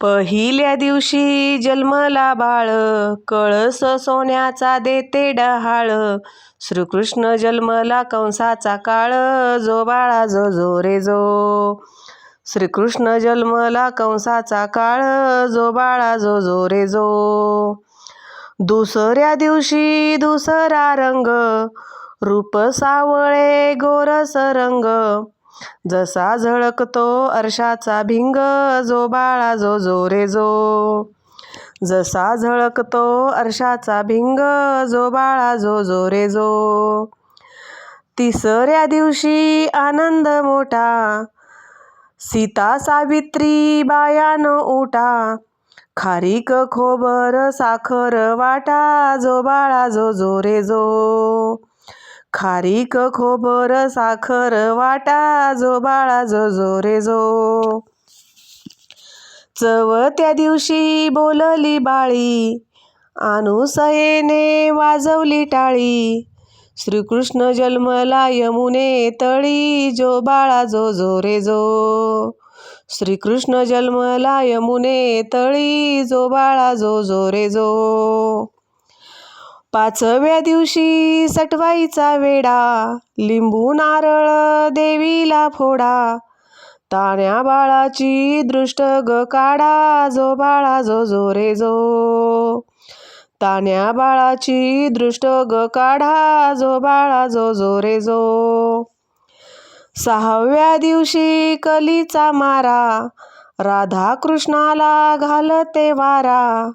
पहिल्या दिवशी जन्मला बाळ कळस सोन्याचा देते डहाळ. श्रीकृष्ण जन्मला कंसाचा काळ जो बाळा जो जो रे जो. श्रीकृष्ण जन्मला कंसाचा काळ जो बाळा जो जो रे जो. दुसऱ्या दिवशी दुसरा रंग रूप सावळे गोरस रंग. जसा झळकतो अर्शाचा भिंग जो बाळा जो जो रे जो. जसा झळकतो अर्शाचा भिंग जो बाळा जो जो रे जो. तिसऱ्या दिवशी आनंद मोठा सीता सावित्री बायान उठा खारीक खोबर साखर वाटा जो बाळा जो जो रे जो. खारीक खोबर साखर वाटा जो बाळा जो जो रे जो. चवथ्या दिवशी बोलली बाळी अनुसयेने वाजवली टाळी. श्रीकृष्ण जन्मला यमुने तळी जो बाळा जो जो रे जो. श्रीकृष्ण जन्मला यमुने तळी जो बाळा जो जो रे जो. पाचव्या दिवशी सटवाईचा वेडा लिंबू नारळ देवीला फोडा. ताण्या बाळाची दृष्ट ग काढा जो बाळा जो जो रे जो. ताण्या बाळाची दृष्ट ग काढा जो बाळा जो जो रे जो. सहाव्या दिवशी कलीचा मारा राधा कृष्णाला घालते वारा.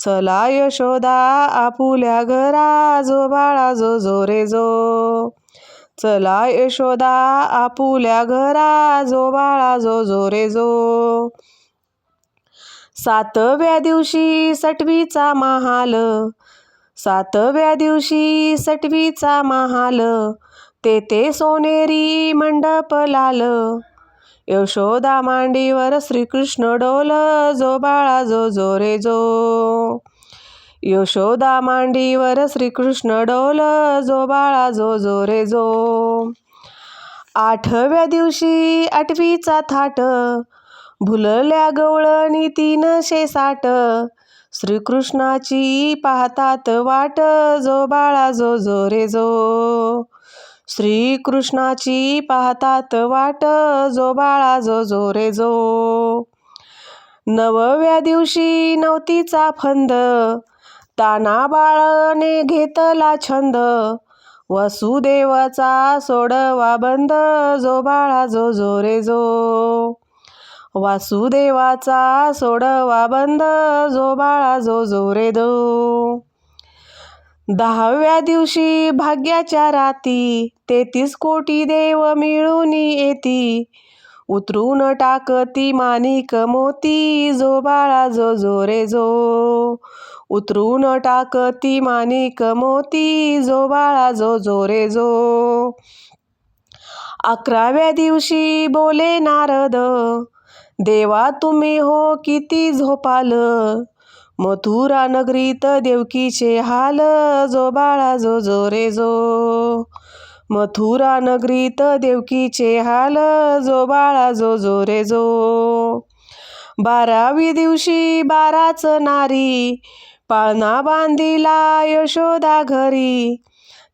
चला यशोदा आपुल्या घरा जो बाळा जो जो रे जो चला यशोदा आपुल्या घरा जो बाळा जो जो रे जो सातव्या दिवशी सटवीचा महाल सातव्या दिवशी सटवीचा महाल तेथे सोनेरी मंडप लाल. यशोदा मांडीवर श्रीकृष्ण डोल जो बाळा जो जो रे जो. यशोदा मांडीवर श्रीकृष्ण डोल जो बाळा जो जो रे जो. आठव्या दिवशी आठवीचा थाट भुलल्या गवळणी तीनशे साठ श्रीकृष्णाची पाहतात वाट जो बाळा जो जो रे जो. श्रीकृष्णाची पाहतात वाट जो बाळा जो जो रे जो. नवव्या दिवशी नवतीचा फंद ताना बाळने घेतला छंद. वसुदेवाचा सोडवा बंद जो बाळा जो जो रे जो. वासुदेवाचा सोडवा बंद जो बाळा जो जो रे दो दहाव्या दिवशी भाग्याच्या राती तेहतीस कोटी देव मिळून येती. उतरून टाकती मानिक मोती जो बाळा जो जो रे जो. उतरून टाकती मानिक मोती जो बाळा जो जो रे जो. अकराव्या दिवशी बोले नारद देवा तुम्ही हो किती झोपाल? मथुरा नगरीत देवकीचे हाल जो बाळा जो जो रे जो. मथुरा नगरीत देवकीचे हाल जो बाळा जो जो रे जो. बारावी दिवशी बाराच नारी पाळणा बांधिला यशोदा घरी.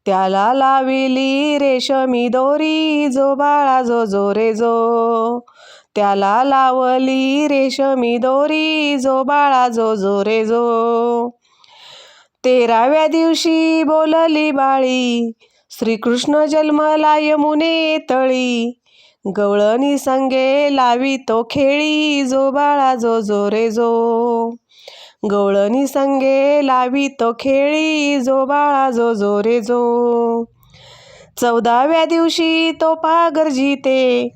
त्याला लाविली रेशमी दोरी जो बाळा जो जो रे जो. त्याला लावली रेशमी दोरी जो बाळा जो जो रे जो. तेराव्या दिवशी बोलली बाळी श्रीकृष्ण जन्मला यमुने तळी. गवळणी संगे लावी तो खेळी जो बाळा जो जो रे जो. गवळणी संगे लावी तो खेळी जो बाळा जो जो रे जो. चौदाव्या दिवशी तो पागर जिते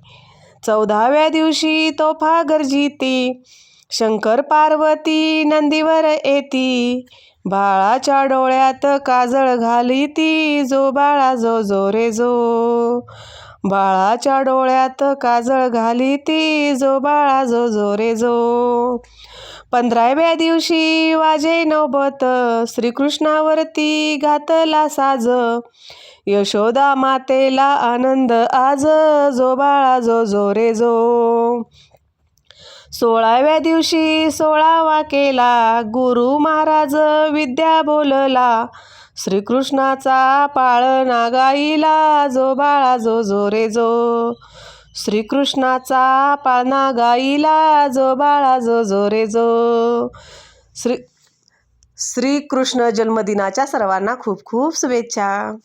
चौदाव्या दिवशी तोफा गरजीते शंकर पार्वती नंदीवर येती. बाळाच्या डोळ्यात काजळ घाली ती जो बाळा जो जो रे जो. बाळाच्या डोळ्यात काजळ घाली ती जो बाळा जो जो रे जो. पंधराव्या दिवशी वाजे नोबत श्रीकृष्णावरती घातला साज. यशोदा मातेला आनंद आज जो बाळा जो जो रे जो. सोळाव्या दिवशी सोळावा केला गुरु महाराज विद्या बोलला. श्रीकृष्णाचा पाळणा गाईला जो बाळा जो जो रे जो. श्रीकृष्णाचा पाळणा गाईला जो बाळा जो जो रे जो. श्री श्रीकृष्ण जन्मदिनाच्या सर्वांना खूप खूप शुभेच्छा.